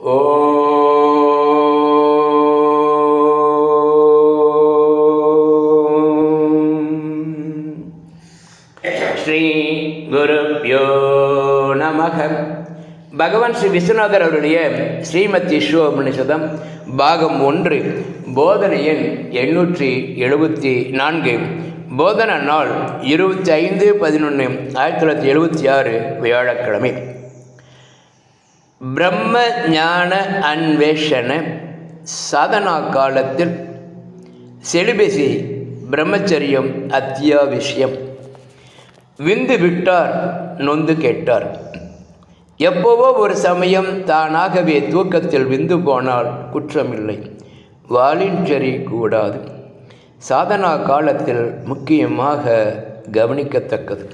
ஓ ஸ்ரீ குருப்யோ நமக பகவான் ஸ்ரீ விஸ்வநாதர் அவருடைய ஸ்ரீமதி சிவபுனிஷதம் பாகம் ஒன்று போதனை எண் எண்ணூற்றி எழுபத்தி நான்கு. போதன நாள் இருபத்தி ஐந்து பதினொன்று ஆயிரத்தி தொள்ளாயிரத்தி எழுபத்தி ஆறு வியாழக்கிழமை. பிரம்ம ஞான அன்வேஷண சாதனா காலத்தில் செலிபசி பிரம்மச்சரியம் அத்தியாவசியம். விந்து விட்டார் நொந்து கேட்டார். எப்போவோ ஒரு சமயம் தானாகவே தூக்கத்தில் விந்து போனால் குற்றமில்லை. வாலின்சரி கூடாது. சாதனா காலத்தில் முக்கியமாக கவனிக்கத்தக்கது.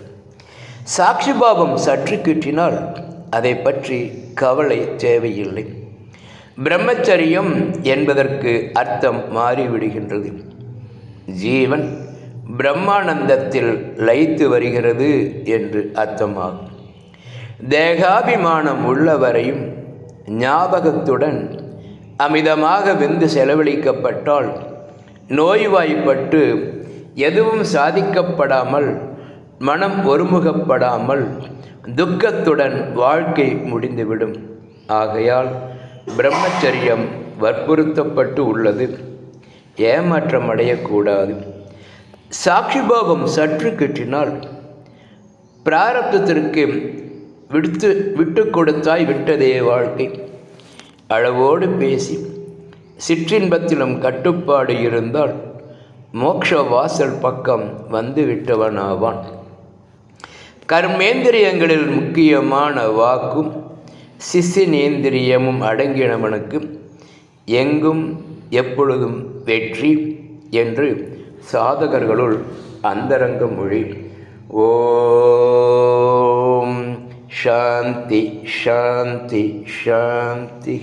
சாட்சிபாவம் சற்று கிட்டினால் அதை பற்றி கவலை தேவையில்லை. பிரம்மச்சரியம் என்பதற்கு அர்த்தம் மாறிவிடுகின்றது. ஜீவன் பிரம்மானந்தத்தில் லயித்து வருகிறது என்று அர்த்தமாகும். தேகாபிமானம் உள்ளவரையும் ஞாபகத்துடன் அமிதமாக வெந்து செலவழிக்கப்பட்டால் நோய்வாய்ப்பட்டு எதுவும் சாதிக்கப்படாமல் மனம் ஒருமுகப்படாமல் துக்கத்துடன் வாழ்க்கை முடிந்துவிடும். ஆகையால் பிரம்மச்சரியம் வற்புறுத்தப்பட்டு உள்ளது. ஏமாற்றம் அடையக்கூடாது சாட்சிபாவம் சற்று கிட்டினால் பிராரப்தத்திற்கு விடுத்து விட்டு கொடுத்தாய் விட்டதே வாழ்க்கை. அளவோடு பேசி சிற்றின்பத்திலும் கட்டுப்பாடு இருந்தால் மோட்ச வாசல் பக்கம் வந்து விட்டவனாவான் கர்மேந்திரியங்களில் முக்கியமான வாக்கும் சிசினேந்திரியமும் அடங்கினவனுக்கு எங்கும் எப்பொழுதும் வெற்றி என்று சாதகர்களுள் அந்தரங்க மொழி. ஓம். சாந்தி சாந்தி சாந்தி.